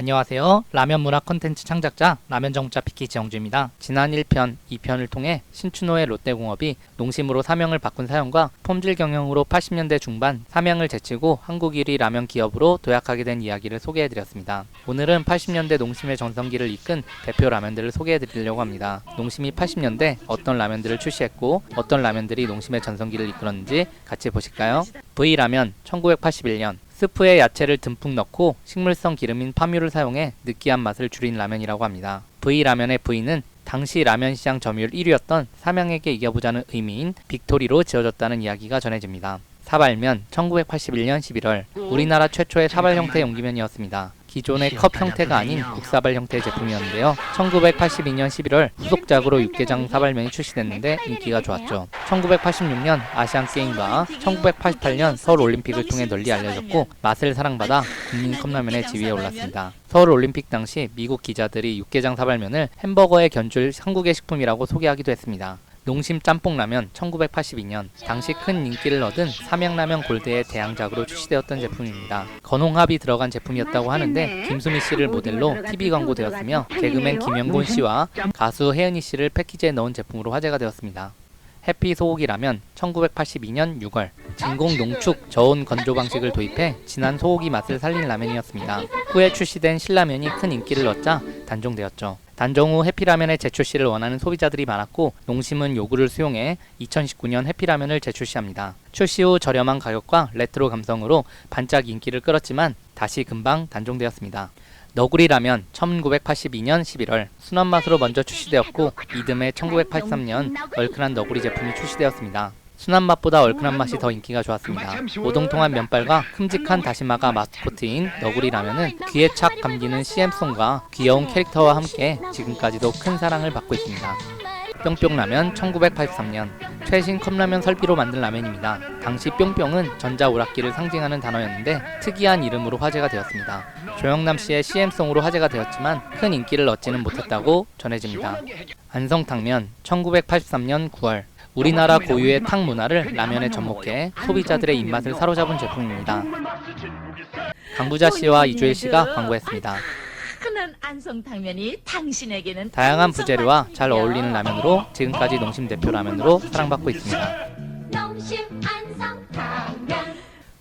안녕하세요. 라면 문화 콘텐츠 창작자 라면 정자 피키 지영주입니다. 지난 1편, 2편을 통해 신춘호의 롯데공업이 농심으로 사명을 바꾼 사연과 폼질 경영으로 80년대 중반 사명을 제치고 한국 1위 라면 기업으로 도약하게 된 이야기를 소개해드렸습니다. 오늘은 80년대 농심의 전성기를 이끈 대표 라면들을 소개해드리려고 합니다. 농심이 80년대 어떤 라면들을 출시했고 어떤 라면들이 농심의 전성기를 이끌었는지 같이 보실까요? V라면 1981년 스프에 야채를 듬뿍 넣고 식물성 기름인 파뮤를 사용해 느끼한 맛을 줄인 라면이라고 합니다. V라면의 V는 당시 라면 시장 점유율 1위였던 삼양에게 이겨보자는 의미인 빅토리로 지어졌다는 이야기가 전해집니다. 사발면 1981년 11월 우리나라 최초의 사발 형태 용기면이었습니다. 기존의 컵 형태가 아닌 국사발 형태의 제품이었는데요. 1982년 11월 후속작으로 육개장 사발면이 출시됐는데 인기가 좋았죠. 1986년 아시안 게임과 1988년 서울 올림픽을 통해 널리 알려졌고 맛을 사랑받아 국민 컵라면의 지위에 올랐습니다. 서울 올림픽 당시 미국 기자들이 육개장 사발면을 햄버거에 견줄 한국의 식품이라고 소개하기도 했습니다. 농심 짬뽕라면 1982년 당시 큰 인기를 얻은 삼양라면 골드의 대항작으로 출시되었던 제품입니다. 건홍합이 들어간 제품이었다고 하는데 김수미 씨를 모델로 TV 광고되었으며 개그맨 김영곤 씨와 가수 혜은이 씨를 패키지에 넣은 제품으로 화제가 되었습니다. 해피 소고기 라면 1982년 6월 진공 농축 저온 건조 방식을 도입해 진한 소고기 맛을 살린 라면이었습니다. 후에 출시된 신라면이 큰 인기를 얻자 단종되었죠. 단종 후 해피라면의 재출시를 원하는 소비자들이 많았고 농심은 요구를 수용해 2019년 해피라면을 재출시합니다. 출시 후 저렴한 가격과 레트로 감성으로 반짝 인기를 끌었지만 다시 금방 단종되었습니다. 너구리 라면 1982년 11월 순한 맛으로 먼저 출시되었고 이듬해 1983년 얼큰한 너구리 제품이 출시되었습니다. 순한 맛보다 얼큰한 맛이 더 인기가 좋았습니다. 오동통한 면발과 큼직한 다시마가 마스코트인 너구리 라면은 귀에 착 감기는 CM송과 귀여운 캐릭터와 함께 지금까지도 큰 사랑을 받고 있습니다. 뿅뿅 라면 1983년 최신 컵라면 설비로 만든 라면입니다. 당시 뿅뿅은 전자오락기를 상징하는 단어였는데 특이한 이름으로 화제가 되었습니다. 조영남 씨의 CM송으로 화제가 되었지만 큰 인기를 얻지는 못했다고 전해집니다. 안성탕면 1983년 9월 우리나라 고유의 탕 문화를 라면에 접목해 소비자들의 입맛을 사로잡은 제품입니다. 강부자 씨와 이주일 씨가 광고했습니다. 다양한 부재료와 잘 어울리는 라면으로 지금까지 농심 대표 라면으로 사랑받고 있습니다.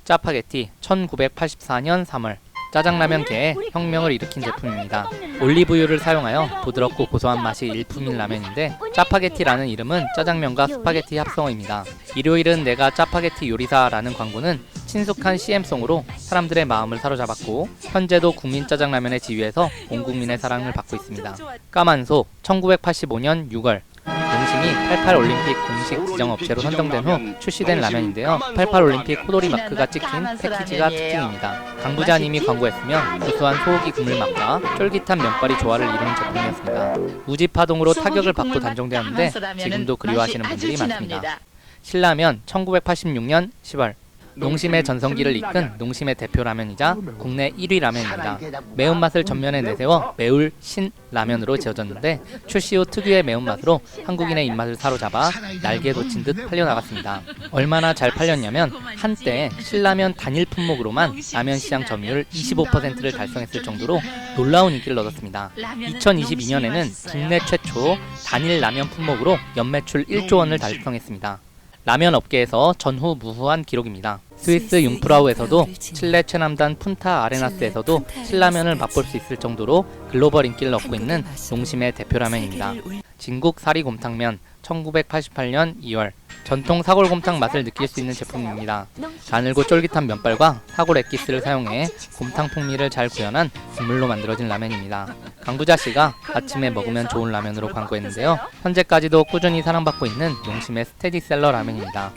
짜파게티 1984년 3월 짜장라면계에 혁명을 일으킨 제품입니다. 올리브유를 사용하여 부드럽고 고소한 맛이 일품인 라면인데 짜파게티라는 이름은 짜장면과 스파게티 합성어입니다. 일요일은 내가 짜파게티 요리사라는 광고는 친숙한 CM송으로 사람들의 마음을 사로잡았고 현재도 국민 짜장라면의 지위에서 온 국민의 사랑을 받고 있습니다. 까만소 1985년 6월 농심이 88 올림픽 공식 지정 업체로 선정된 후 출시된 라면인데요. 88 올림픽 호돌이 마크가 찍힌 패키지가 특징입니다. 강부자님이 광고했으며 고소한 소고기 국물 맛과 쫄깃한 면발이 조화를 이루는 제품이었습니다. 우지 파동으로 타격을 받고 단종되었는데 지금도 그리워하시는 분들이 많습니다. 신라면 1986년 10월 농심의 전성기를 이끈 농심의 대표 라면이자 국내 1위 라면입니다. 매운맛을 전면에 내세워 매울 신 라면으로 지어졌는데 출시 후 특유의 매운맛으로 한국인의 입맛을 사로잡아 날개 돋친 듯 팔려나갔습니다. 얼마나 잘 팔렸냐면 한때 신라면 단일 품목으로만 라면 시장 점유율 25%를 달성했을 정도로 놀라운 인기를 얻었습니다. 2022년에는 국내 최초 단일 라면 품목으로 연매출 1조 원을 달성했습니다. 라면 업계에서 전후 무후한 기록입니다. 스위스 융프라우에서도 칠레 최남단 푼타 아레나스에서도 신라면을 맛볼 수 있을 정도로 글로벌 인기를 얻고 있는 농심의 대표 라면입니다. 진국 사리곰탕면 1988년 2월 전통 사골곰탕 맛을 느낄 수 있는 제품입니다. 가늘고 쫄깃한 면발과 사골 엑기스를 사용해 곰탕 풍미를 잘 구현한 국물로 만들어진 라면입니다. 강부자 씨가 아침에 먹으면 좋은 라면으로 광고했는데요. 현재까지도 꾸준히 사랑받고 있는 농심의 스테디셀러 라면입니다.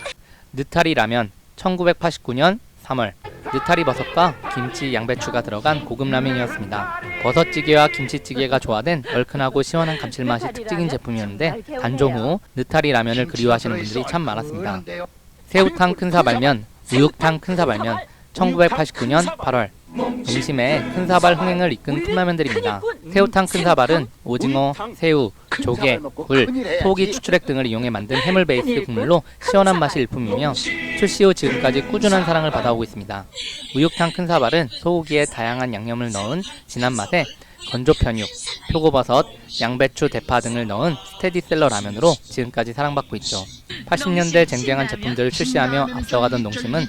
느타리 라면 1989년 3월 느타리 버섯과 김치, 양배추가 들어간 고급 라면이었습니다. 버섯찌개와 김치찌개가 조화된 얼큰하고 시원한 감칠맛이 특징인 제품이었는데 단종 후 느타리 라면을 그리워하시는 분들이 참 많았습니다. 새우탕 큰사 발면, 우육탕 큰사 발면 1989년 8월 농심의 큰사발 흥행을 이끈 컵라면들입니다. 새우탕 큰사발은 오징어, 새우, 조개, 굴, 소고기 추출액 등을 이용해 만든 해물 베이스 국물로 시원한 맛이 일품이며 출시 후 지금까지 꾸준한 사랑을 받아오고 있습니다. 우육탕 큰사발은 소고기에 다양한 양념을 넣은 진한 맛에 건조 편육, 표고버섯, 양배추, 대파 등을 넣은 스테디셀러 라면으로 지금까지 사랑받고 있죠. 80년대 쟁쟁한 제품들을 출시하며 앞서가던 농심은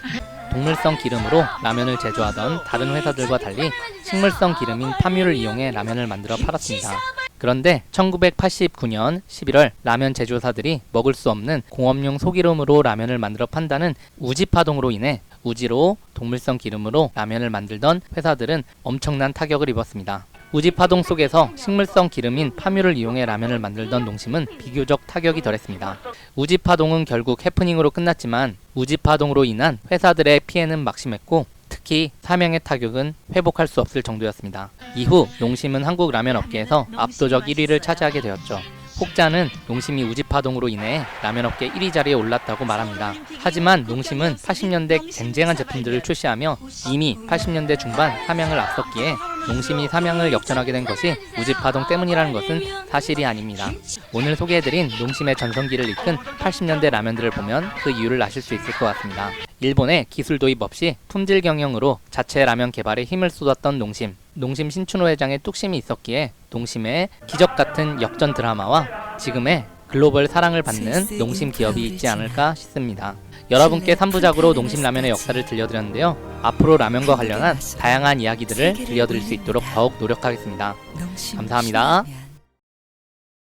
동물성 기름으로 라면을 제조하던 다른 회사들과 달리 식물성 기름인 파뮤를 이용해 라면을 만들어 팔았습니다. 그런데 1989년 11월 라면 제조사들이 먹을 수 없는 공업용 소기름으로 라면을 만들어 판다는 우지파동으로 인해 우지로 동물성 기름으로 라면을 만들던 회사들은 엄청난 타격을 입었습니다. 우지 파동 속에서 식물성 기름인 파뮤를 이용해 라면을 만들던 농심은 비교적 타격이 덜했습니다. 우지 파동은 결국 해프닝으로 끝났지만 우지 파동으로 인한 회사들의 피해는 막심했고 특히 사명의 타격은 회복할 수 없을 정도였습니다. 이후 농심은 한국 라면 업계에서 압도적 1위를 차지하게 되었죠. 혹자는 농심이 우지파동으로 인해 라면 업계 1위 자리에 올랐다고 말합니다. 하지만 농심은 80년대 쟁쟁한 제품들을 출시하며 이미 80년대 중반 사명을 앞섰기에 농심이 사명을 역전하게 된 것이 우지파동 때문이라는 것은 사실이 아닙니다. 오늘 소개해드린 농심의 전성기를 이끈 80년대 라면들을 보면 그 이유를 아실 수 있을 것 같습니다. 일본의 기술 도입 없이 품질 경영으로 자체 라면 개발에 힘을 쏟았던 농심. 농심 신춘호 회장의 뚝심이 있었기에 농심의 기적 같은 역전 드라마와 지금의 글로벌 사랑을 받는 농심 기업이 있지 않을까 싶습니다. 여러분께 3부작으로 농심 라면의 역사를 들려드렸는데요. 앞으로 라면과 관련한 다양한 이야기들을 들려드릴 수 있도록 더욱 노력하겠습니다. 감사합니다.